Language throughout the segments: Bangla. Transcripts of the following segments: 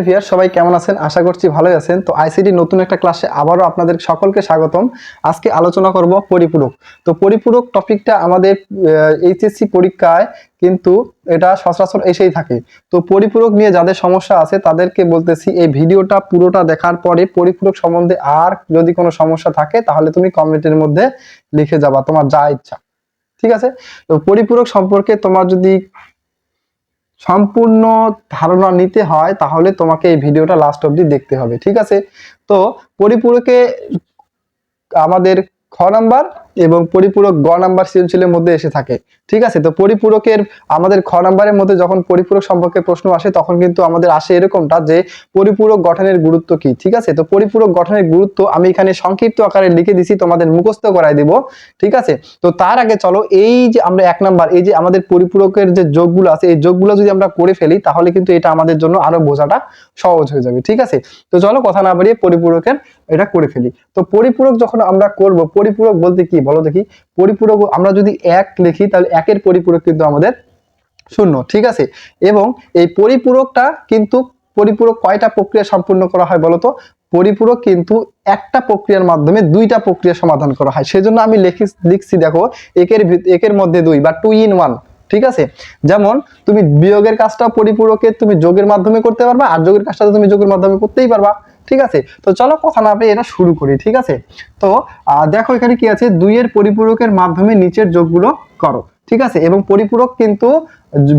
ভিয়ার সবাই কেমন আছেন? আশা করছি ভালোই আছেন। তো আইসিটি নতুন একটা ক্লাসে আবারও আপনাদের সকলকে স্বাগতম। আজকে আলোচনা করব পরিপূরক। তো পরিপূরক টপিকটা আমাদের এইচএসসি পরীক্ষায় কিন্তু এটা সচরাচর এসেই থাকে। তো পরিপূরক নিয়ে যাদের সমস্যা আছে, তাদেরকে বলতেছি, এই ভিডিওটা পুরোটা দেখার পরে পরিপূরক সম্বন্ধে আর যদি কোনো সমস্যা থাকে, তাহলে তুমি কমেন্টের মধ্যে লিখে যাবা, তোমার যা ইচ্ছা। ঠিক আছে? তো পরিপূরক সম্পর্কে তোমার যদি সম্পূর্ণ ধারণা নিতে হয়, তাহলে তোমাকে এই ভিডিওটা লাস্ট অবধি দেখতে হবে, ঠিক আছে? তো পরিপূরকে আমাদের খ নাম্বার এবং পরিপূরক গ নাম্বার সৃজনশীলের মধ্যে এসে থাকে। ঠিক আছে? তো পরিপূরকের আমাদের খ নাম্বারের মধ্যে যখন পরিপূরক সম্পর্কে প্রশ্ন আসে, তখন কিন্তু আমাদের আসে এরকমটা যে পরিপূরক গঠনের গুরুত্ব কি, ঠিক আছে? তো পরিপূরক গঠনের গুরুত্ব আমি এখানে সংক্ষিপ্ত আকারে লিখে দিছি, তোমাদের মুখস্থ করাই দিব, ঠিক আছে? তো তার আগে চলো, এই যে আমরা এক নাম্বার, এই যে আমাদের পরিপূরকের যে যোগগুলো আছে, এই যোগগুলো যদি আমরা করে ফেলি, তাহলে কিন্তু এটা আমাদের জন্য আরও বোঝাটা সহজ হয়ে যাবে, ঠিক আছে? তো চলো কথা না বাড়িয়ে পরিপূরকের এটা করে ফেলি। তো পরিপূরক যখন আমরা করব, পরিপূরক বলতে কি? বলো দেখি। পরিপূরক আমরা যদি এক লিখি, তাহলে একের পরিপূরক কিন্তু আমাদের শূন্য, ঠিক আছে? এবং এই পরিপূরকটা কিন্তু পরিপূরক কয়টা প্রক্রিয়া সম্পূর্ণ করা হয় বলতো? পরিপূরক কিন্তু একটা প্রক্রিয়ার মাধ্যমে দুইটা প্রক্রিয়া সমাধান করা হয়। সেজন্য আমি লিখি লিখছি, দেখো, একের একের মধ্যে দুই বা টু ইন ওয়ান ঠিক আছে? যেমন তুমি বিয়োগের কাজটা পরিপূরকে তুমি যোগের মাধ্যমে করতে পারবা, আর যোগের কাজটা তুমি যোগের মাধ্যমে করতেই পারবা, ঠিক আছে? তো চলো কথা না এটা শুরু করি, ঠিক আছে? তো দেখো এখানে কি আছে? দুইয়ের পরিপূরকের মাধ্যমে নিচের যোগগুলো করো। ঠিক আছে? এবং পরিপূরক কিন্তু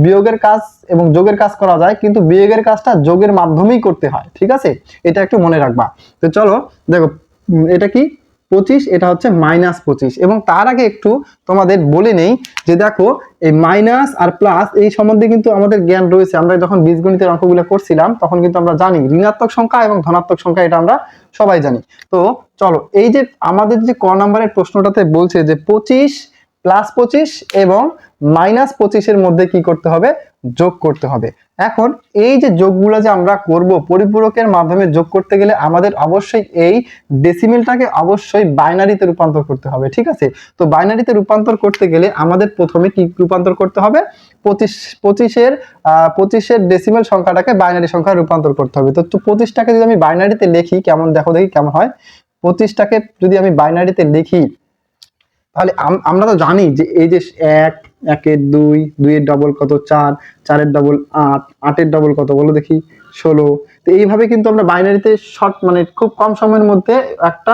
বিয়োগের কাজ এবং যোগের কাজ করা যায়, কিন্তু বিয়োগের কাজটা যোগের মাধ্যমেই করতে হয়, ঠিক আছে? এটা একটু মনে রাখবা। তো চলো, দেখো এটা কি? পঁচিশ, এটা হচ্ছে মাইনাস পঁচিশ। এবং তার আগে একটু তোমাদের বলে নেই যে দেখো, এই মাইনাস আর প্লাস এই সম্বন্ধে কিন্তু আমাদের জ্ঞান রয়েছে। আমরা যখন বীজগণিতের অঙ্কগুলো করছিলাম, তখন কিন্তু আমরা জানি ঋণাত্মক সংখ্যা এবং ধনাত্মক সংখ্যা, এটা আমরা সবাই জানি। তো চলো, এই যে আমাদের যে ক নাম্বারের প্রশ্নটাতে বলছে যে পঁচিশ প্লাস পঁচিশ এবং মাইনাস পঁচিশের মধ্যে কি করতে হবে? যোগ করতে হবে। এখন এই যে যোগগুলো যে আমরা করব, পরিপূরকের মাধ্যমে যোগ করতে গেলে আমাদের অবশ্যই এই ডেসিমেলটাকে অবশ্যই বাইনারিতে রূপান্তর করতে হবে, ঠিক আছে? তো বাইনারিতে রূপান্তর করতে গেলে আমাদের প্রথমে কি রূপান্তর করতে হবে? পঁচিশ, পঁচিশের পঁচিশের ডেসিমেল সংখ্যাটাকে বাইনারি সংখ্যা রূপান্তর করতে হবে। তো পঁচিশটাকে যদি আমি বাইনারিতে লিখি, কেমন, দেখো দেখি কেমন হয়। পঁচিশটাকে যদি আমি বাইনারিতে লিখি তাহলে আম- আমরা তো জানি যে এই যে এক, একের দুই, দুইয়ের ডবল কত? চার, চারের ডবল আট, আটের ডবল কত? বলো দেখি। ষোলো তো এইভাবে কিন্তু আমরা বাইনারিতে শর্ট মানে খুব কম সময়ের মধ্যে একটা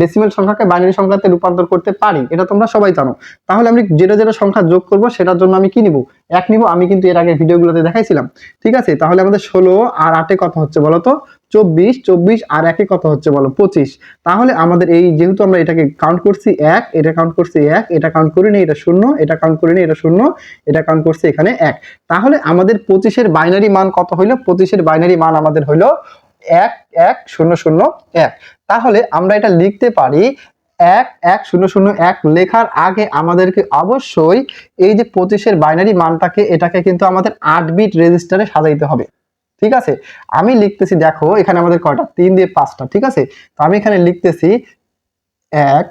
ডেসিমেল সংখ্যাকে বাইনারি সংখ্যাতে রূপান্তর করতে পারি। এটা তোমরা সবাই জানো। তাহলে আমি যেটা যেটা সংখ্যা যোগ করব সেটার জন্য আমি কি নিব? এক নিব। আমি কিন্তু এর আগে ভিডিওগুলোতে দেখাইছিলাম। ঠিক আছে? তাহলে আমাদের ষোলো আর আটে কত হচ্ছে বলো তো? চব্বিশ। চব্বিশ আর একে কত হচ্ছে বলো? পঁচিশ। তাহলে আমাদের এই যেহেতু আমরা এটাকে কাউন্ট করছি এক, এটা কাউন্ট করছি এক, এটা কাউন্ট করিনি, এটা শূন্য, এটা কাউন্ট করিনি, এটা শূন্য, এটা কাউন্ট করছি এখানে এক। তাহলে আমাদের পঁচিশের বাইনারি মান কত হইল? পঁচিশের বাইনারি মান আমাদের হইল এক এক, শূন্য শূন্য, এক। তাহলে আমরা এটা লিখতে পারি এক এক, শূন্য শূন্য, এক লেখার আগে আমাদেরকে অবশ্যই এই যে পঁচিশের বাইনারি মানটাকে, এটাকে কিন্তু আমাদের আট বিট রেজিস্টারে সাজাইতে হবে। ঠিক আছে? আমি লিখতেছি, দেখো, এখানে আমাদের কয়টা? তিন দিয়ে পাঁচটা, ঠিক আছে? তো আমি এখানে লিখতেছি এক,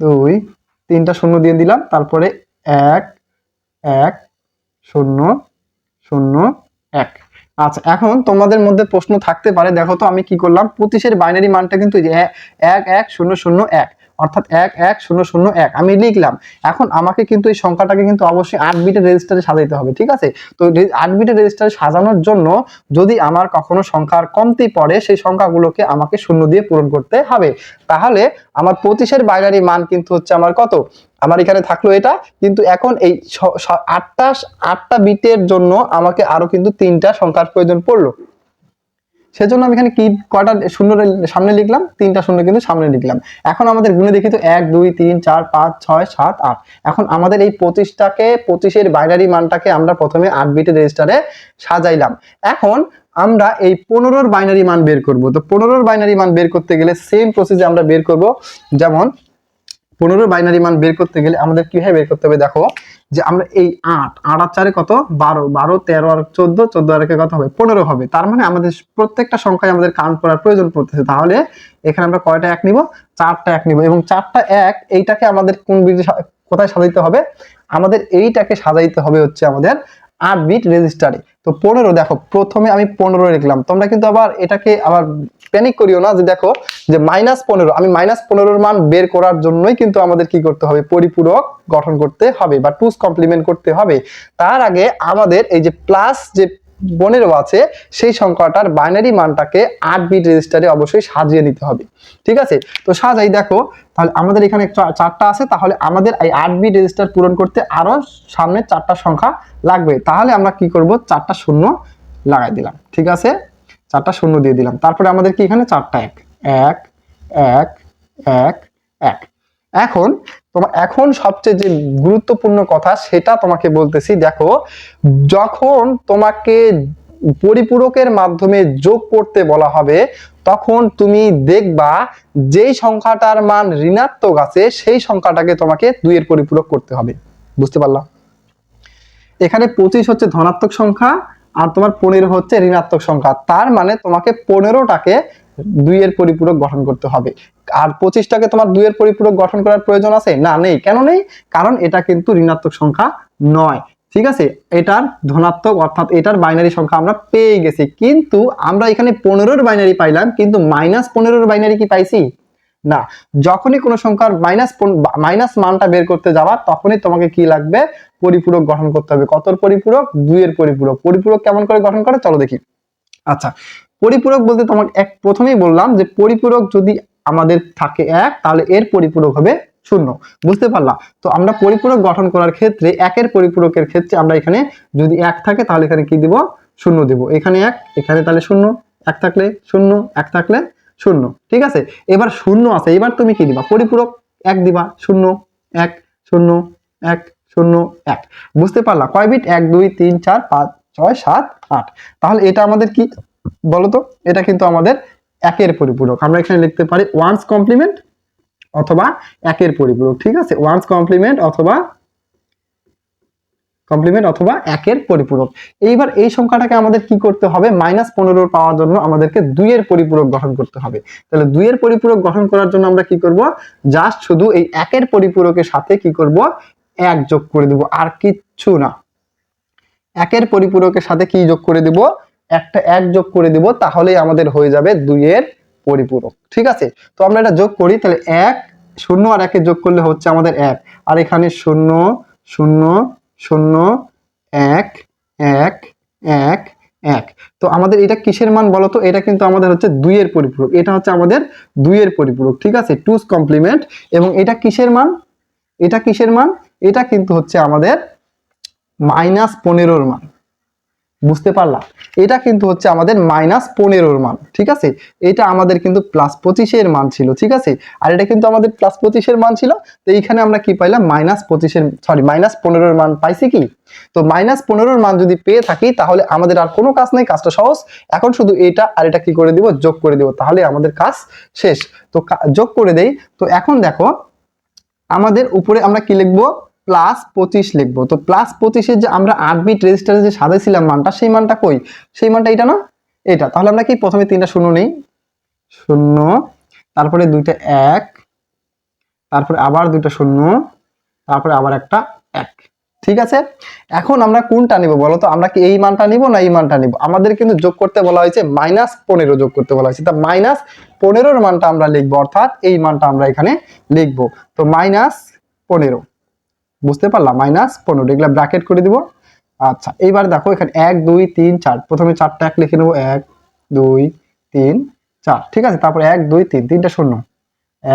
দুই, তিনটা শূন্য দিয়ে দিলাম, তারপরে এক এক, শূন্য শূন্য, এক। আচ্ছা এখন তোমাদের মধ্যে প্রশ্ন থাকতে পারে, দেখো তো আমি কি করলাম পঁচিশের বাইনারি মানটা কিন্তু এই এক এক, শূন্য শূন্য, এক। অর্থাৎ এক এক, শূন্য শূন্য, এক। আমি লিখলাম। এখন আমাকে কিন্তু এই সংখ্যাটাকে কিন্তু অবশ্যই আট বিটের রেজিস্টারে সাজাইতে হবে, ঠিক আছে? তো আট বিটের রেজিস্টারে সাজানোর জন্য যদি আমার কখনো সংখ্যার কমতি পড়ে, সেই সংখ্যাগুলোকে আমাকে শূন্য দিয়ে পূরণ করতে হবে। তাহলে আমার পঁচিশের বাইনারি মান কিন্তু হচ্ছে আমার কত? আমার এখানে থাকল এটা। কিন্তু এখন এই আটটা আটটা বিটের জন্য আমাকে আরও কিন্তু তিনটা সংখ্যার প্রয়োজন পড়ল। সেজন্য আমি এখানে কি কটা শূন্য সামনে লিখলাম, তিনটা শূন্য কিন্তু সামনে লিখলাম। এখন আমাদের গুণে দেখি তো এক, দুই, তিন, চার, পাঁচ, ছয়, সাত, আট। এখন আমাদের এই পঁচিশটাকে, পঁচিশের বাইনারি মানটাকে আমরা প্রথমে আট বিটের রেজিস্টারে সাজাইলাম। এখন আমরা এই পনেরোর বাইনারি মান বের করব। তো পনেরোর বাইনারি মান বের করতে গেলে সেম প্রসেসে আমরা বের করব। যেমন পনেরো বাইনারি মান বের করতে গেলে আমাদের কীভাবে বের করতে হবে দেখো? যে আমরা এই আট আট আর চারে কত? বারো বারো, তেরো আর চোদ্দ চোদ্দ আর কত হবে? পনেরো হবে। তার মানে আমাদের প্রত্যেকটা সংখ্যায় আমাদের কাউন্ট করার প্রয়োজন পড়তেছে। তাহলে এখানে আমরা কয়টা এক নিব? চারটা এক নিব। এবং চারটা এক, এইটাকে আমাদের কোন কোথায় সাজাইতে হবে? আমাদের এইটাকে সাজাইতে হবে হচ্ছে আমাদের আট বিট রেজিস্টারে তো পনেরো, দেখো, প্রথমে আমি পনেরো লিখলাম। তোমরা কিন্তু আবার এটাকে আবার প্যানিক করিও না যে দেখো, যে মাইনাস পনেরো, আমি মাইনাস পনেরোর মান বের করার জন্যই কিন্তু আমাদের কি করতে হবে? পরিপূরক গঠন করতে হবে বা টুস কমপ্লিমেন্ট করতে হবে। তার আগে আমাদের এই যে প্লাস যে পনেরো আছে, সেই সংখ্যাটার বাইনারি মানটাকে আট বিট রেজিস্টারে অবশ্যই সাজিয়ে নিতে হবে। ঠিক আছে? তো সাজাই, দেখো, তাহলে আমাদের এখানে চারটা আছে, তাহলে আমাদের এই আট বিট রেজিস্টার পূরণ করতে আরও সামনে চারটা সংখ্যা লাগবে। তাহলে আমরা কি করব? চারটা শূন্য লাগাই দিলাম। ঠিক আছে? চারটা শূন্য দিয়ে দিলাম। তারপরে আমাদের কি এখানে? চারটা এক। এক এক এক এক। এখন তোমার এখন সবচেয়ে যে গুরুত্বপূর্ণ কথা সেটা তোমাকে বলতেছি, দেখো, যখন তোমাকে পরিপূরকের মাধ্যমে যোগ করতে বলা হবে, তখন তুমি দেখবা যেই সংখ্যাটার মান ঋণাত্মক আছে, সেই সংখ্যাটাকে তোমাকে দুইয়ের পরিপূরক করতে হবে। বুঝতে পারলাম এখানে পঁচিশ হচ্ছে ধনাত্মক সংখ্যা আর তোমার পনেরো হচ্ছে ঋণাত্মক সংখ্যা। তার মানে তোমাকে পনেরোটাকে দুইয়ের পরিপূরক গঠন করতে হবে। আর পঁচিশটাকে তোমার দুইয়ের পরিপূরক গঠন করার প্রয়োজন আছে? না, নেই। কেন নেই? কারণ এটা কিন্তু ঋণাত্মক সংখ্যা নয়। ঠিক আছে? এটার ধনাত্মক অর্থাৎ এটার বাইনারি সংখ্যা আমরা পেয়ে গেছি। কিন্তু আমরা এখানে পনেরোর বাইনারি পাইলাম, কিন্তু মাইনাস পনেরোর বাইনারি কি পাইছি? না। যখনই কোনো সংখ্যার মাইনাস মাইনাস মানটা বের করতে যাওয়া তখনই তোমাকে কি লাগবে? পরিপূরক গঠন করতে হবে। কতর পরিপূরক? দুইয়ের পরিপূরক। পরিপূরক কেমন করে গঠন করে? চলো দেখি। আচ্ছা পরিপূরক বলতে তোমাকে এক, প্রথমেই বললাম যে পরিপূরক যদি আমাদের থাকে এক, তাহলে এর পরিপূরক হবে শূন্য। বুঝতে পারলাম তো আমরা পরিপূরক গঠন করার ক্ষেত্রে একের পরিপূরকের ক্ষেত্রে আমরা এখানে যদি এক থাকে, তাহলে এখানে কি দিব? শূন্য দিব। এখানে এক, এখানে তাহলে শূন্য। এক থাকলে শূন্য, এক থাকলে শূন্য। ঠিক আছে? এবার শূন্য আছে, এবার তুমি কি দিবা? পরিপূরক এক দিবা, শূন্য, এক শূন্য এক শূন্য, এক। বুঝতে পারলা? কয় বিট? এক, দুই, তিন, চার, পাঁচ, ছয়, সাত, আট। তাহলে এটা আমাদের কি বলতো? এটা কিন্তু আমাদের একের পরিপূরক। আমরা এখানে লিখতে পারি ওয়ান্স কমপ্লিমেন্ট অথবা একের পরিপূরক, ঠিক আছে? ওয়ান্স কমপ্লিমেন্ট অথবা কমপ্লিমেন্ট অথবা একের পরিপূরক। এইবার এই সংখ্যাটাকে আমাদের কি করতে হবে? মাইনাস পনেরো পাওয়ার জন্য আমাদেরকে দুইয়ের পরিপূরক গঠন করতে হবে। তাহলে দুইয়ের পরিপূরক গঠন করার জন্য আমরা কি করব? জাস্ট শুধু এই একের পরিপূরকের সাথে কি করব? এক যোগ করে দিব। আর কিচ্ছু না। একের পরিপূরকের সাথে কি যোগ করে দিব? একটা এক যোগ করে দিব, তাহলেই আমাদের হয়ে যাবে দুইয়ের পরিপূরক। ঠিক আছে? তো আমরা এটা যোগ করি, তাহলে এক শূন্য আর একে যোগ করলে হচ্ছে আমাদের এক। আর এখানে শূন্য শূন্য শূন্য, এক এক এক এক। তো আমাদের এটা কিসের মান বলতো এটা কিন্তু আমাদের হচ্ছে দুইয়ের পরিপূরক। এটা হচ্ছে আমাদের দুইয়ের পরিপূরক। ঠিক আছে? টুস কমপ্লিমেন্ট এবং এটা কিসের মান? এটা কিসের মান? এটা কিন্তু হচ্ছে আমাদের মাইনাস পনেরোর মান। বুঝতে পারলাম। এটা কিন্তু হচ্ছে আমাদের মাইনাস পনেরোর মান, ঠিক আছে? এটা আমাদের কিন্তু প্লাস পঁচিশের মান ছিল, ঠিক আছে? আর এটা কিন্তু আমাদের প্লাস পঁচিশের মান ছিল, তো এইখানে আমরা কি পাইলাম? মাইনাস পঁচিশের সরি মাইনাস পনেরোর মান পাইছি কি? তো মাইনাস পনেরোর মান যদি পেয়ে থাকি, তাহলে আমাদের আর কোনো কাজ নেই, কাজটা সহজ। এখন শুধু এটা আর এটা কি করে দিব? যোগ করে দিব, তাহলে আমাদের কাজ শেষ। তো যোগ করে দেই। তো এখন দেখো, আমাদের উপরে আমরা কি লিখব? প্লাস পঁচিশ লিখব। তো প্লাস পঁচিশের যে আমরা আট বিট রেজিস্টারে যে সাজাইছিলাম মানটা, সেই মানটা কই? সেই মানটা এটা না? এটা তাহলে আমরা কি প্রথমে তিনটা শূন্য নেই? শূন্য। তারপরে দুইটা এক। তারপরে আবার দুইটা শূন্য। তারপরে আবার একটা এক। ঠিক আছে? এখন আমরা কোনটা নিব বলো তো? আমরা কি এই মানটা নিব না এই মানটা নিব? আমাদের কিন্তু যোগ করতে বলা হয়েছে মাইনাস পনেরো যোগ করতে বলা হয়েছে। তা মাইনাস পনেরোর মানটা আমরা লিখব, অর্থাৎ এই মানটা আমরা এখানে লিখব। তো মাইনাস পনেরো। বুঝতে পারলাম মাইনাস পনেরো, এগুলা ব্র্যাকেট করে দিব। আচ্ছা এইবার দেখো এখানে এক, দুই, তিন, চার, প্রথমে চারটা এক লিখে নেব, এক, দুই, তিন, চার, ঠিক আছে? তারপর এক, দুই, তিন, তিনটা শূন্য।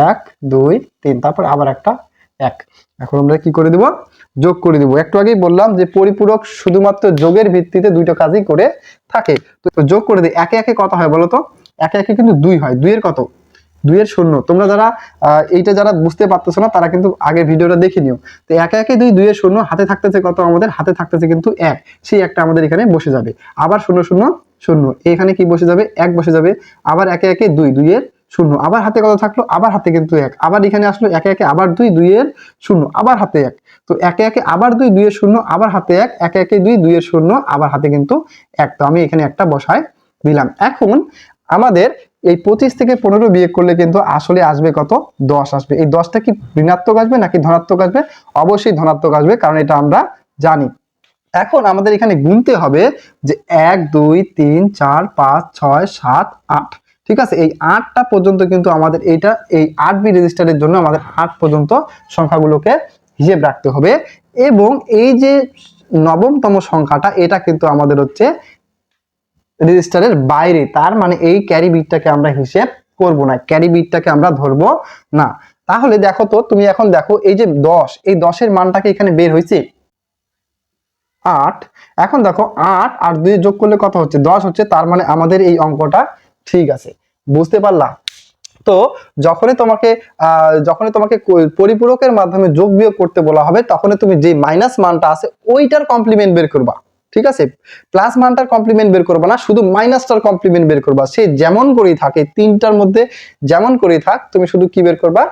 এক, দুই, তিন, তারপর আবার একটা এক। এখন আমরা কি করে দিব? যোগ করে দিব। একটু আগেই বললাম যে পরিপূরক শুধুমাত্র যোগের ভিত্তিতে দুইটা কাজই করে থাকে। তো যোগ করে দিই। একে একে কত হয় বলো তো? একে একে কিন্তু দুই হয়। দুইয়ের কত? দুইয়ের শূন্য। তোমরা যারা এইটা যারা বুঝতে পারতেছো না, তারা কিন্তু আগের ভিডিওটা দেখে নিও। তো একে একে দুই, দুইয়ের শূন্য, হাতে থাকতেছে কত আমাদের? হাতে থাকতেছে কিন্তু এক। সেই একটা আমাদের এখানে বসে যাবে। আবার শূন্য শূন্য শূন্য। এখানে কি বসে যাবে? এক বসে যাবে। আবার একে একে দুই, দুইয়ের শূন্য। আবার হাতে কত থাকল? আবার হাতে কিন্তু এক। আবার এখানে আসলো একে একে, আবার দুই, দুইয়ের শূন্য। আবার হাতে এক। তো একে একে, আবার দুই, দুইয়ের শূন্য, আবার হাতে এক। একে একে দুই, দুইয়ের শূন্য, আবার হাতে কিন্তু এক। তো আমি এখানে একটা বসায় দিলাম। এখন আমাদের এই পঁচিশ থেকে পনেরো বিয়ে করলে কিন্তু আসলে আসবে কত? দশ আসবে। এই দশটা কি ঋণাত্মক আসবে নাকি ধনাত্মক আসবে? অবশ্যই ধনাত্মক আসবে, কারণ এটা আমরা জানি। এখন আমাদের এখানে গুনতে হবে যে এক, দুই, তিন, চার, পাঁচ, ছয়, সাত, আট। ঠিক আছে? এই আটটা পর্যন্ত কিন্তু আমাদের এইটা এই আট বি রেজিস্টারের জন্য আমাদের আট পর্যন্ত সংখ্যাগুলোকে হিসেব রাখতে হবে। এবং এই যে নবমতম সংখ্যাটা, এটা কিন্তু আমাদের হচ্ছে রেজিস্টারের বাইরে, তার মানে এই ক্যারি বিটটাকে আমরা হিসেব করব না ক্যারি বিটটাকে আমরা ধরবো না। তাহলে দেখো তো, তুমি এখন দেখো এই যে দশ, এই দশের মানটাকে এখানে বের হয়েছে আট। এখন দেখো আট আর দুই যোগ করলে কত হচ্ছে? দশ হচ্ছে, তার মানে আমাদের এই অঙ্কটা ঠিক আছে। বুঝতে পারলা? তো যখনই তোমাকে যখনই তোমাকে পরিপূরকের মাধ্যমে যোগ বিয়োগ করতে বলা হবে, তখনই তুমি যে মাইনাস মানটা আছে, ওইটার কমপ্লিমেন্ট বের করবা। ঠিক আছে? প্লাস মানটার কমপ্লিমেন্ট বের করবা না, শুধু মাইনাসটার কমপ্লিমেন্ট বের করবা। সে যেমন করেই থাকে, তিনটার মধ্যে যেমন করেই থাক, তুমি শুধু কি বের করবা?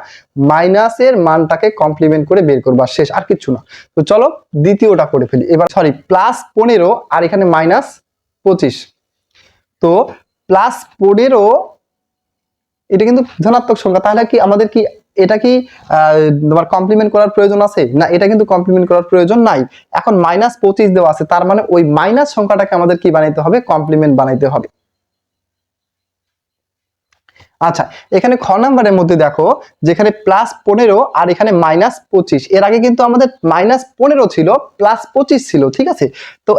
মাইনাসের মানটাকে কমপ্লিমেন্ট করে বের করবা, শেষ, আর কিচ্ছু না। তো চলো, দ্বিতীয়টা করে ফেলি। এবার সরি প্লাস পনেরো, আর এখানে মাইনাস পঁচিশ। তো প্লাস পনেরো, এটা কিন্তু ধনাত্মক সংখ্যা, তাহলে কি আমাদের কি এটা কি তোমার কমপ্লিমেন্ট করার প্রয়োজন আছে? না, এটা কিন্তু কমপ্লিমেন্ট করার প্রয়োজন নাই। এখন মাইনাস পঁচিশ দেওয়া আছে, তার মানে ওই মাইনাস সংখ্যাটাকে আমাদের কি বানাইতে হবে? কমপ্লিমেন্ট বানাইতে হবে। আচ্ছা এখানে খ নাম্বারের মধ্যে দেখো, যেখানে প্লাস পনেরো আর এখানে মাইনাস পঁচিশ। এর আগে কিন্তু আমাদের মাইনাস পনেরো ছিল প্লাস পঁচিশ ছিল, ঠিক আছে? তো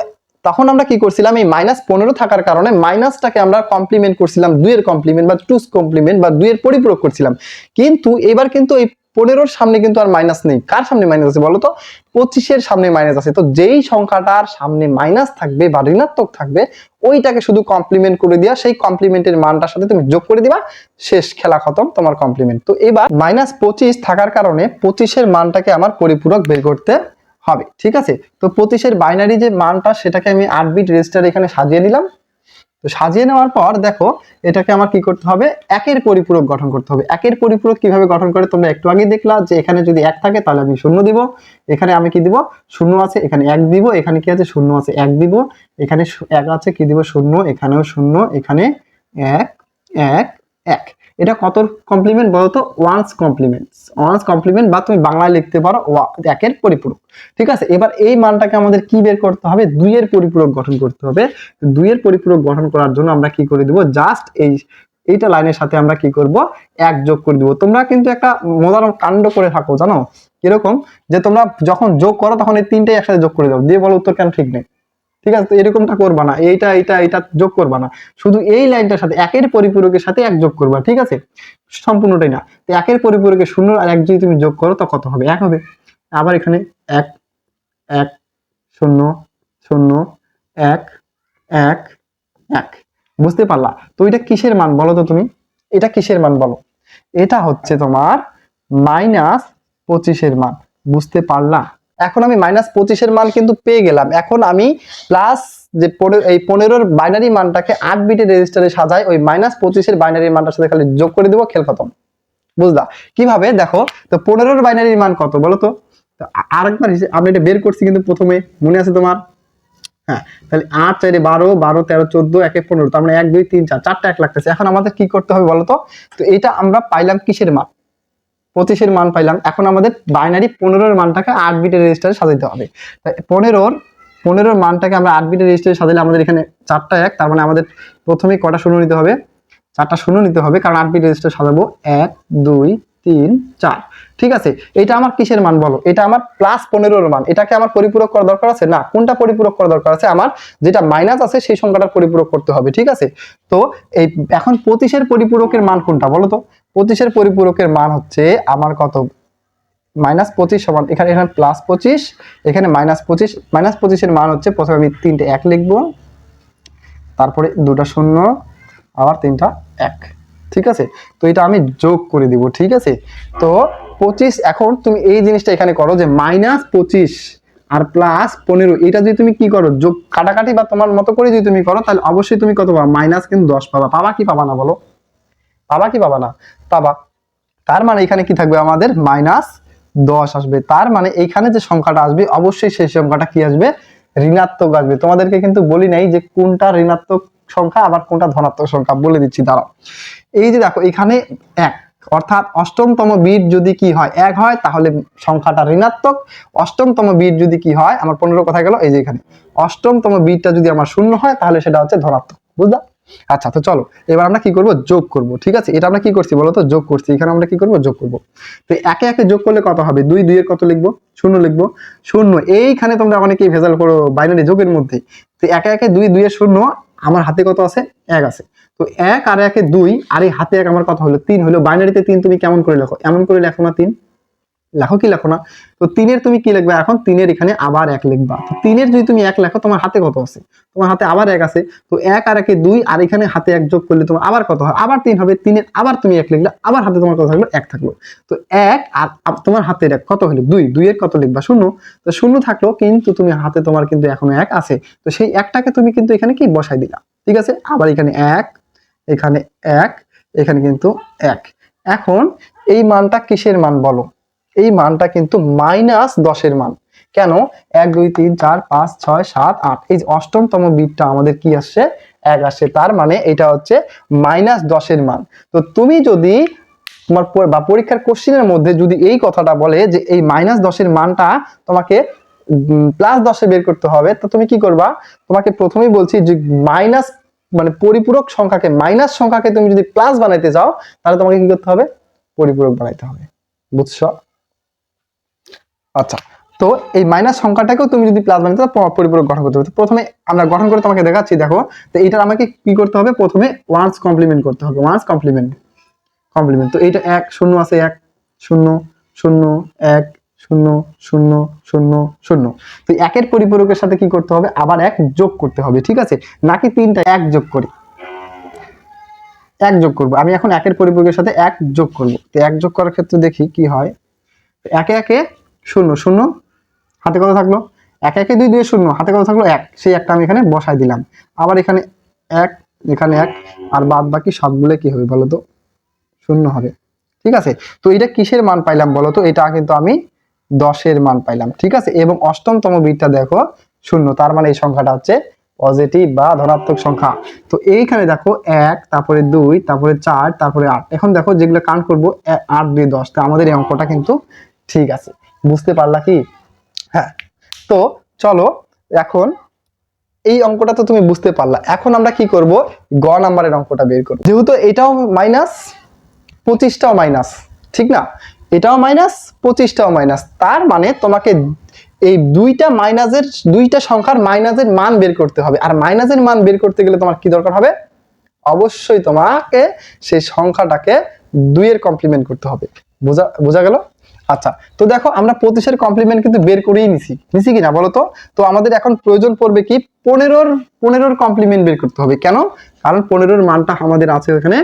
তখন আমরা কি করছিলাম? এই মাইনাস পনেরো থাকার কারণে মাইনাসটাকে আমরা কমপ্লিমেন্ট করছিলাম, দুইয়ের কমপ্লিমেন্ট বা টুস কমপ্লিমেন্ট বা দুইয়ের পরিপূরক করছিলাম। কিন্তু এবার কিন্তু এই পনেরোর সামনে কিন্তু আর মাইনাস নেই। কার সামনে মাইনাস আছে বলো তো পঁচিশের সামনে মাইনাস আছে। তো যেই সংখ্যাটার সামনে মাইনাস থাকবে বা ঋণাত্মক থাকবে, ওইটাকে শুধু কমপ্লিমেন্ট করে দিয়া সেই কমপ্লিমেন্টের মানটার সাথে তুমি যোগ করে দিবা। শেষ খেলা খতম, তোমার কমপ্লিমেন্ট তো এবার মাইনাস পঁচিশ থাকার কারণে পঁচিশের মানটাকে আমার পরিপূরক বের করতে হবে, ঠিক আছে? তো পঁচিশের বাইনারি যে মানটা, সেটাকে আমি আট বিট রেজিস্টার এখানে সাজিয়ে নিলাম তো সাজিয়ে নেওয়ার পর দেখো, এটাকে আমার কি করতে হবে? একের পরিপূরক গঠন করতে হবে। একের পরিপূরক কীভাবে গঠন করে? তোমরা একটু আগে দেখলা যে এখানে যদি এক থাকে, তাহলে আমি শূন্য দিব। এখানে আমি কি দিব? শূন্য আছে, এখানে এক দিব। এখানে কি আছে? শূন্য আছে, এক দিব। এখানে এক আছে, কি দিব? শূন্য, এখানেও শূন্য, এখানে এক এক এক। এটা কত কমপ্লিমেন্ট বলতো? ওয়ান্স কমপ্লিমেন্ট ওয়ান্স কমপ্লিমেন্ট বা তুমি বাংলায় লিখতে পারো একের পরিপূরক। ঠিক আছে? এবার এই মানটাকে আমাদের কি বের করতে হবে? দুইয়ের পরিপূরক গঠন করতে হবে। দুইয়ের পরিপূরক গঠন করার জন্য আমরা কি করে দিব? জাস্ট এই এইটা লাইনের সাথে আমরা কি করব? এক যোগ করে দিব। তোমরা কিন্তু একটা মজার কাণ্ড করে থাকো, জানো? এরকম যে তোমরা যখন যোগ করো, তখন এই তিনটাই একসাথে যোগ করে দাও। দিয়ে বলো উত্তর কেন ঠিক নেই। ঠিক আছে? তো এরকমটা করবা না। এইটা এইটা এইটা যোগ করবা না। শুধু এই লাইনটার সাথে, একের পরিপূরকের সাথে এক যোগ করবা, ঠিক আছে? সম্পূর্ণটাই না। তো একের পরিপূরকে শূন্য আর এক যদি তুমি যোগ করো, তো কত হবে? এক হবে। আবার এখানে এক এক, শূন্য শূন্য, এক এক এক। বুঝতে পারলা? তো এটা কিসের মান বলো তো তুমি? এটা কিসের মান বলো? এটা হচ্ছে তোমার মাইনাস পঁচিশের মান। বুঝতে পারলা? এখন আমি মাইনাস পঁচিশের মান কিন্তু পেয়ে গেলাম। এখন আমি প্লাস যে এই পনেরোর বাইনারি মানটাকে আট বিটের রেজিস্টারে সাজাই, ওই মাইনাস পঁচিশের বাইনারি মানটার সাথে খালি যোগ করে দেবো খেল খতম। বুঝলা? কীভাবে? দেখো, তো পনেরোর বাইনারির মান কত বলো তো? আরেকবার আমি এটা বের করছি কিন্তু প্রথমে, মনে আছে তোমার? হ্যাঁ তাহলে আট, চারে বারো বারো, তেরো, চোদ্দ, একে পনেরো, তার মানে এক, দুই, তিন, চার, চারটা এক লাগতেছে। এখন আমাদের কি করতে হবে বলো তো? তো এটা আমরা পাইলাম কিসের মান? পঁচিশের মান পাইলাম। এখন আমাদের বাইনারি পনেরোর মানটাকে আট বিটের রেজিস্টারে সাজাইতে হবে। পনেরোর পনেরোর মানটাকে আমরা আট বিটের রেজিস্টারে সাজালে আমাদের এখানে চারটা এক, তার মানে আমাদের প্রথমে কটা শূন্য নিতে হবে? চারটা শূন্য নিতে হবে, কারণ আট বিট রেজিস্টার সাজাবো এক, দুই, তিন, চার। ঠিক আছে? এটা আমার কিসের মান বলো? এটা আমার প্লাস পনেরোর মান। এটাকে আমার পরিপূরক করা দরকার আছে? না। কোনটা পরিপূরক করা দরকার আছে? আমার যেটা মাইনাস আছে, সেই সংখ্যাটা পরিপূরক করতে হবে। ঠিক আছে? তো এই, এখন পঁচিশের পরিপূরকের মান কোনটা বলো তো? পঁচিশের পরিপূরকের মান হচ্ছে আমার কত? মাইনাস পঁচিশ সমান, এখানে এখানে প্লাস পঁচিশ, এখানে মাইনাস পঁচিশ, মাইনাস পঁচিশের মান হচ্ছে প্রথমে আমি তিনটে এক লিখব, তারপরে দুটা শূন্য, আবার তিনটা এক, ঠিক আছে? তো এটা আমি যোগ করে দিব, ঠিক আছে? তো পঁচিশ, এখন তুমি এই জিনিসটা এখানে করো যে মাইনাস পঁচিশ আর প্লাস পনেরো, এটা যদি তুমি কি করো, যোগ কাটাকাটি বা তোমার মতো করে যদি তুমি করো, তাহলে অবশ্যই তুমি কত পাবা? মাইনাস কিন্তু দশ পাবা পাবা কি পাবা না বলো? পাবা কি পাবা না? পাবা তার মানে এখানে কি থাকবে আমাদের? মাইনাস দশ আসবে। তার মানে এইখানে যে সংখ্যাটা আসবে, অবশ্যই সেই সংখ্যাটা কি আসবে? ঋণাত্মক আসবে। তোমাদেরকে কিন্তু বলি নাই যে কোনটা ঋণাত্মক সংখ্যা, আবার কোনটা ধনাত্মক সংখ্যা। বলে দিচ্ছি, দাঁড়াও। এই যে দেখো, এখানে এক। অর্থাৎ অষ্টমতম বিট যদি কি হয়, এক হয়, তাহলে সংখ্যাটা ঋণাত্মক। অষ্টমতম বিট যদি কি হয়, আমার পনেরো কথা গেল, এই যে এখানে। অষ্টমতম বিটটা যদি আমার শূন্য হয়, তাহলে সেটা হচ্ছে ধনাত্মক। বুঝলা? আচ্ছা তো চলো, এবার আমরা কি করব? যোগ করব, ঠিক আছে? এটা আমরা কি করছি বলো তো যোগ করছি। এখানে আমরা কি করব? যোগ করব। তো একে একে যোগ করলে কত হবে? দুই, দুইয়ের কত লিখব? শূন্য লিখব। শূন্য, এইখানে তোমরা অনেকেই ভেজাল করো বাইনারি যোগের মধ্যে। তো একে একে দুই দুইয়ের শূন্য, আমার হাতে কত আছে? এক আছে। তো এক আর একে দুই, আর এই হাতে এক আমার কত হলো? তিন হলো। বাইনারিতে তিন তুমি কেমন করে লেখো? এমন করে লেখো না তিন। লেখো কি লেখো না? তো তিনের তুমি কি লিখবে? এখন তিনের এখানে আবার এক লিখবা। তো তিনের যদি তুমি এক লেখো, তোমার হাতে কত আছে? তোমার হাতে আবার এক আছে। তো এক আর একে দুই, আর এখানে হাতে এক যোগ করলে তোমার আবার কত হয়? আবার তিন হবে। তিনের আবার তুমি এক লিখলে, আবার হাতে তোমার কত থাকল? এক থাকল। তো এক আর তোমার হাতে এক কত হলো? দুই। দুইয়ের কত লিখবা? শূন্য। তো শূন্য থাকল, কিন্তু তুমি হাতে তোমার কিন্তু এখনও এক আছে। তো সেই একটাকে তুমি কিন্তু এখানে কি? বসাই দিলা। ঠিক আছে? আবার এখানে এক এখানে এক, এখানে কিন্তু এক। এখন এই মানটা কিসের মান বলো? এই মানটা কিন্তু মাইনাস দশের মান। কেন? এক, দুই, তিন, চার, পাঁচ, ছয়, সাত, আট। এই অষ্টমতম বিটটা আমাদের কি আসছে? এক আসছে। তার মানে এটা হচ্ছে মাইনাস দশের মান। তো তুমি যদি তোমার বা পরীক্ষার কোশ্চিনের মধ্যে যদি এই কথাটা বলে যে এই মাইনাস দশের মানটা তোমাকে প্লাস দশে বের করতে হবে, তো তুমি কি করবা? তোমাকে প্রথমেই বলছি যে মাইনাস মানে পরিপূরক সংখ্যাকে, মাইনাস সংখ্যাকে তুমি যদি প্লাস বানাইতে চাও, তাহলে তোমাকে কি করতে হবে? পরিপূরক বানাইতে হবে। বুঝছ? আচ্ছা তো এই মাইনাস সংখ্যাটাকেও তুমি যদি প্লাস বানাতে পরিপূরক গঠন করতে হবে। প্রথমে আমরা গঠন করে তোমাকে দেখাচ্ছি, দেখো। তো এইটার আমাকে কি করতে হবে? প্রথমে ওয়ান্স কমপ্লিমেন্ট করতে হবে। ওয়ান্স কমপ্লিমেন্ট কমপ্লিমেন্ট তো এইটা এক, শূন্য আছে এক, শূন্য শূন্য, এক, শূন্য শূন্য শূন্য শূন্য। তো একের পরিপূরকের সাথে কি করতে হবে? আবার এক যোগ করতে হবে, ঠিক আছে? নাকি তিনটা এক যোগ করি? এক যোগ করব। আমি এখন একের পরিপূরকের সাথে এক যোগ করব। তো এক যোগ করার ক্ষেত্রে দেখি কি হয়? একে একে শূন্য শূন্য। হাতে কত থাকল? এক, একে দুই দুই শূন্য। হাতে কত থাকল? এক। সেই একটা আমি এখানে বসাই দিলাম। আবার এখানে এক এখানে এক। আর বাদ বাকি সবগুলো কি হবে বলো তো শূন্য হবে। ঠিক আছে? তো এটা কিসের মান পাইলাম বলো তো এটা কিন্তু আমি দশের মান পাইলাম। ঠিক আছে? এবং অষ্টমতম বিটটা দেখো, শূন্য। তার মানে এই সংখ্যাটা হচ্ছে পজিটিভ বা ধনাত্মক সংখ্যা। তো এইখানে দেখো এক, তারপরে দুই, তারপরে চার, তারপরে আট। এখন দেখো যেগুলো কাউন্ট করব আট, দুই, দশ। তো আমাদের এই অঙ্কটা কিন্তু ঠিক আছে। বুঝতে পারলা কি? হ্যাঁ তো চলো এখন এই অঙ্কটা তো তুমি বুঝতে পারলা। এখন আমরা কি করব? গ নাম্বারের অঙ্কটা বের করব। যেহেতু এটাও মাইনাস পঁচিশটাও মাইনাস ঠিক না? এটাও মাইনাস পঁচিশটাও মাইনাস তার মানে তোমাকে এই দুইটা মাইনাসের দুইটা সংখ্যার মাইনাসের মান বের করতে হবে। আর মাইনাসের মান বের করতে গেলে তোমার কি দরকার হবে? অবশ্যই তোমাকে সেই সংখ্যাটাকে দুইয়ের কমপ্লিমেন্ট করতে হবে। বোঝা বোঝা গেল? আচ্ছা তো দেখো, আমরা পঁচিশের কমপ্লিমেন্ট কিন্তু বের করেই নিছি। নিছি কিনা বলো তো? তো আমাদের এখন প্রয়োজন পড়বে কি? পনেরোর পনেরোর কমপ্লিমেন্ট বের করতে হবে। কেন? কারণ পনেরোর মানটা আমাদের আছে ওখানে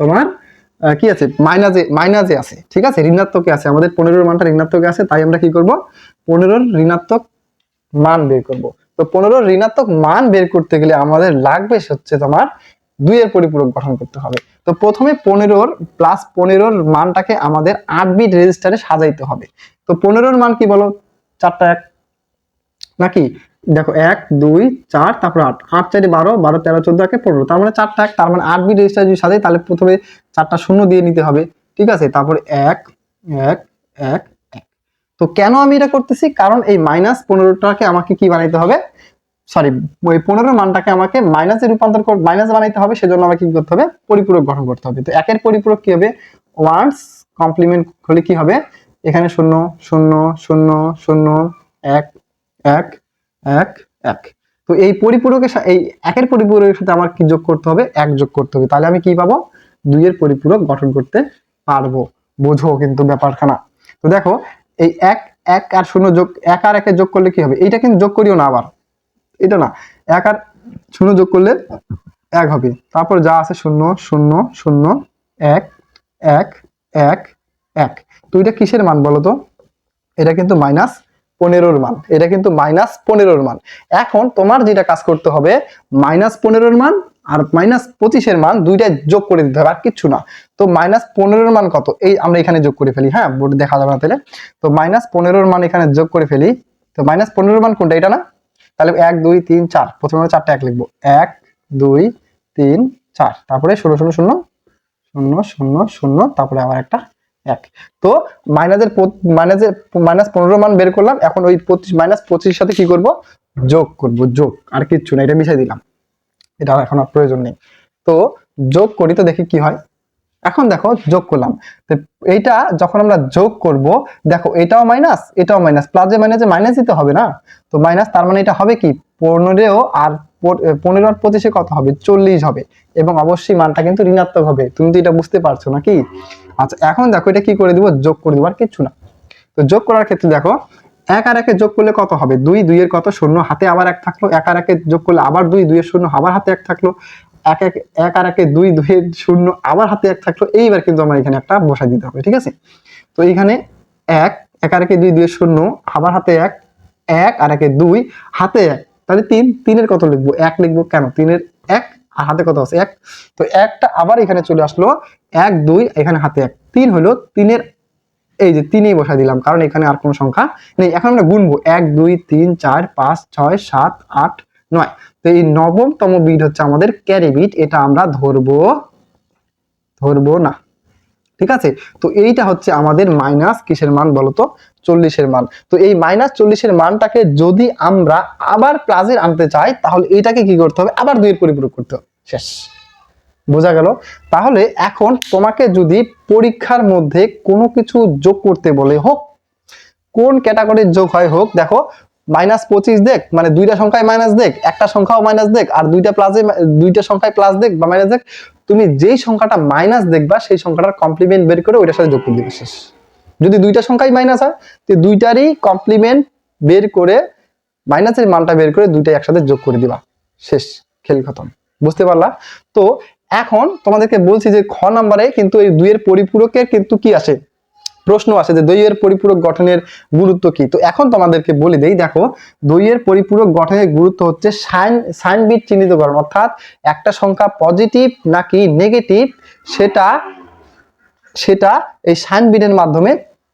তোমার কি আছে? মাইনাসে মাইনাসে আছে। ঠিক আছে? ঋণাত্মকে আছে। আমাদের পনেরোর মানটা ঋণাত্মকে আছে, তাই আমরা কি করব? পনেরোর ঋণাত্মক মান বের করব। তো পনেরোর ঋণাত্মক মান বের করতে গেলে আমাদের লাগবে হচ্ছে তোমার দুইয়ের পরিপূরক গঠন করতে হবে। তো প্রথমে পনেরোর প্লাস পনেরোর মানটাকে আমাদের আট বিট রেজিস্টারে সাজাইতে হবে। তো পনেরোর মান কি বলো? চারটা এক। নাকি? দেখো, এক, দুই, চার, তারপর আট। আট চারি বারো বারো, তেরো, চোদ্দ, একে পনেরো। তার মানে চারটা এক, তার মানে আট বিট রেজিস্টার যদি সাজাই, তাহলে প্রথমে চারটা শূন্য দিয়ে নিতে হবে। ঠিক আছে? তারপরে এক এক এক তো কেন আমি এটা করতেছি? কারণ এই মাইনাস পনেরোটাকে আমাকে কি বানাইতে হবে? সরি ওই পনেরো মানটাকে আমাকে মাইনাসে রূপান্তর মাইনাস বানাইতে হবে, সেজন্য আমাকে কি করতে হবে? পরিপূরক গঠন করতে হবে। তো একের পরিপূরক কি হবে? ওয়ান্স কমপ্লিমেন্ট হলে কি হবে? এখানে শূন্য শূন্য শূন্য শূন্য, এক এক এক এক। তো এই পরিপূরকের এই একের পরিপূরকের সাথে আমার কি যোগ করতে হবে? এক যোগ করতে হবে। তাহলে আমি কি পাবো? দুইয়ের পরিপূরক গঠন করতে পারব। বোঝো কিন্তু ব্যাপারখানা। তো দেখো, এই এক এক আর শূন্য যোগ, এক আর একে যোগ করলে কি হবে? এইটা কিন্তু যোগ করিও না আবার। এটা না, এক আর শূন্য যোগ করলে এক হবে। তারপর যা আছে শূন্য শূন্য শূন্য, এক এক এক এক। তো এটা কিসের মান বলো তো? এটা কিন্তু মাইনাস পনেরোর মান। এটা কিন্তু মাইনাস পনেরোর মান। এখন তোমার যেটা কাজ করতে হবে, মাইনাস পনেরোর মান আর মাইনাস পঁচিশের মান দুইটা যোগ করে দিতে হবে, আর কিচ্ছু না। তো মাইনাস পনেরোর মান কত? এই আমরা এখানে যোগ করে ফেলি হ্যাঁ? বোর্ডে দেখা যাবে না তাহলে। তো মাইনাস পনেরোর মান এখানে যোগ করে ফেলি। তো মাইনাস পনেরোর মান কোনটা? এটা না? তাহলে এক, দুই, তিন, চার। প্রথমে আমরা চারটা এক লিখব। এক, দুই, তিন, চার। তারপরে ষোলো ষোলো শূন্য শূন্য শূন্য শূন্য তারপরে আবার একটা এক। তো মাইনাসের মাইনাসের মাইনাস পনেরো মান বের করলাম। এখন ওই পঁচিশ, মাইনাস পঁচিশের সাথে কি করব? যোগ করব। যোগ। আর কিচ্ছু না, এটা মিশাই দিলাম। এটা এখন আর প্রয়োজন নেই। তো যোগ করি তো দেখি কি হয়। এখন দেখো যোগ করলাম। এইটা যখন আমরা যোগ করব, দেখো এটাও মাইনাস এটাও মাইনাস প্লাসে মাইনাসে মাইনাস দিতে হবে না? তো মাইনাস তার মানে এটা হবে কি? পনেরো আর পনেরো আর পঁচিশে কত হবে? চল্লিশ হবে। এবং অবশ্যই মানটা কিন্তু ঋণাত্মক হবে। তুমি তো এটা বুঝতে পারছ নাকি? আচ্ছা এখন দেখো এটা কি করে দিব? যোগ করে দিব আর কিচ্ছু না। তো যোগ করার ক্ষেত্রে দেখো, এক আর একে যোগ করলে কত হবে? দুই, দুইয়ের কত? শূন্য, হাতে আবার এক থাকল। এক আর একে যোগ করলে আবার দুই, দুইয়ের শূন্য, আবার হাতে এক থাকল। এক এক এক আর একে দুই দুই শূন্য আবার হাতে এক থাকল, এইবার কিন্তু আমার এখানে একটা বসাই দিতে হবে, ঠিক আছে? তো এইখানে এক এক আর একে দুই, দুইয়ের শূন্য, আবার হাতে এক এক আর একে দুই, হাতে এক, তাহলে তিন, তিনের কত লিখব? এক লিখব কেন? তিনের এক, আর হাতে কত আছে? এক। তো একটা আবার এখানে চলে আসলো, এক, দুই, এখানে হাতে এক। তিন হলো তিনের, এই যে তিনেই বসা দিলাম, কারণ এখানে আর কোনো সংখ্যা নেই। এখন আমরা গুনবো, এক, দুই, তিন, চার, পাঁচ, ছয়, সাত, আট নয়। তো এই নবমতম বিট হচ্ছে আমাদের ক্যারি বিট এটা আমরা ধরবো ধরবো না। ঠিক আছে? তো এইটা হচ্ছে আমাদের মাইনাস কিসের মান বলতো? চল্লিশের মান। তো এই মাইনাস চল্লিশের মানটাকে যদি আমরা আবার প্লাসের আনতে চাই, তাহলে এইটাকে কি করতে হবে? আবার দুইয়ের পরিপূরক করতে হবে। শেষ। বোঝা গেল? তাহলে এখন তোমাকে যদি পরীক্ষার মধ্যে কোনো কিছু যোগ করতে বলে হোক, কোন ক্যাটাগরির যোগ হয় হোক, দেখো মাইনাস পঁচিশ দেখ মানে দুইটা সংখ্যায় মাইনাস দেখ, একটা সংখ্যাও মাইনাস দেখ, আর দুইটা প্লাসে দুইটা সংখ্যায় প্লাস দেখ বা মাইনাস দেখ, তুমি যেই সংখ্যাটা মাইনাস দেখবা, সেই সংখ্যাটার কমপ্লিমেন্ট বের করে ওইটার সাথে যোগ করে দিবে শেষ। যদি দুইটা সংখ্যাই মাইনাস হয়, তো দুইটারই কমপ্লিমেন্ট বের করে, মাইনাসের মানটা বের করে দুইটাই একসাথে যোগ করে দিবা। শেষ, খেল খতম। বুঝতে পারলা? তো এখন তোমাদেরকে বলছি যে খ নাম্বারে কিন্তু এই দুইয়ের পরিপূরকের কিন্তু কি আসে? প্রশ্ন আসে যে দইয়ের পরিপূরক গঠনের গুরুত্ব কি? তো এখন তোমাদেরকে বলে দেই, দেখো, দইয়ের পরিপূরক গঠনের গুরুত্ব হচ্ছে সাইন সাইন বিট চিহ্নিতকরণ অর্থাৎ একটা সংখ্যা পজিটিভ নাকি নেগেটিভ সেটা সেটা এই সাইন বিটের মাধ্যমে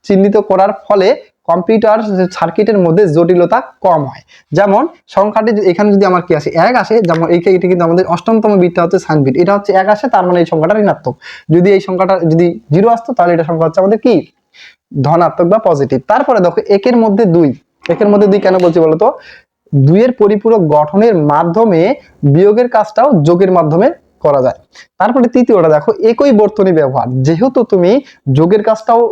চিহ্নিত করার ফলে কম্পিউটার সার্কিটের মধ্যে জটিলতা কম হয়। যেমন, সংখ্যাটি এখানে যদি আমার কি আসে, এক আসে, যেমন এই এটা কিন্তু আমাদের অষ্টমতম বিটটা হচ্ছে সাইন বিট এটা হচ্ছে এক আসে, তার মানে এই সংখ্যাটা ঋণাত্মক। যদি এই সংখ্যাটা, যদি জিরো আসতো, তাহলে এটা সংখ্যা হচ্ছে আমাদের কি? ধনাত্মক বা পজিটিভ তারপরে দেখো, একের মধ্যে দুই। একের মধ্যে দুই কেন বলছি বলতো? দুইয়ের পরিপূরক গঠনের মাধ্যমে বিয়োগের কাজটাও যোগের মাধ্যমে করা যায়। তারপরে তৃতীয়টা দেখো, একই বর্তনী ব্যবহার। যেহেতু তুমি যোগের কাজটাও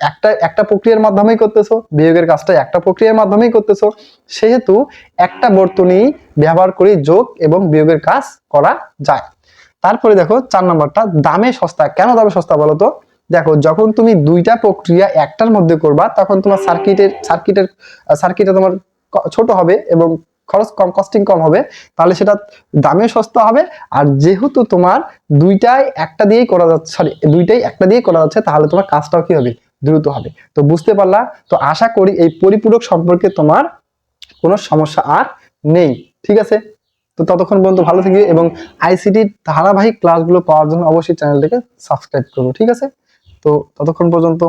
একটা একটা প্রক্রিয়ার মাধ্যমেই করতেছো, বিয়োগের কাজটা একটা প্রক্রিয়ার মাধ্যমেই করতেছো, সেহেতু একটা বর্তনী ব্যবহার করে যোগ এবং বিয়োগের কাজ করা যায়। তারপরে দেখো, চার নম্বরটা, দামে সস্তা। কেন দামে সস্তা বলো তো দেখো, যখন তুমি দুইটা প্রক্রিয়া একটার মধ্যে করবা, তখন তোমার সার্কিটের সার্কিটের সার্কিটে তোমার ছোট হবে এবং খরচ কম কস্টিং কম হবে। তাহলে সেটা দামে সস্তা হবে। আর যেহেতু তোমার দুইটাই একটা দিয়েই করা যাচ্ছে সরি দুইটাই একটা দিয়েই করা যাচ্ছে, তাহলে তোমার কাজটাও কি হবে? দ্রুত হবে। তো বুঝতে পারলা? তো আশা করি এই পরিপূরক সম্পর্কে তোমার কোনো সমস্যা আর নেই, ঠিক আছে? তো ততক্ষণ পর্যন্ত ভালো থাকবে এবং আইসিটির ধারাবাহিক ক্লাসগুলো পাওয়ার জন্য অবশ্যই চ্যানেলটিকে সাবস্ক্রাইব করব ঠিক আছে? তো ততক্ষণ পর্যন্ত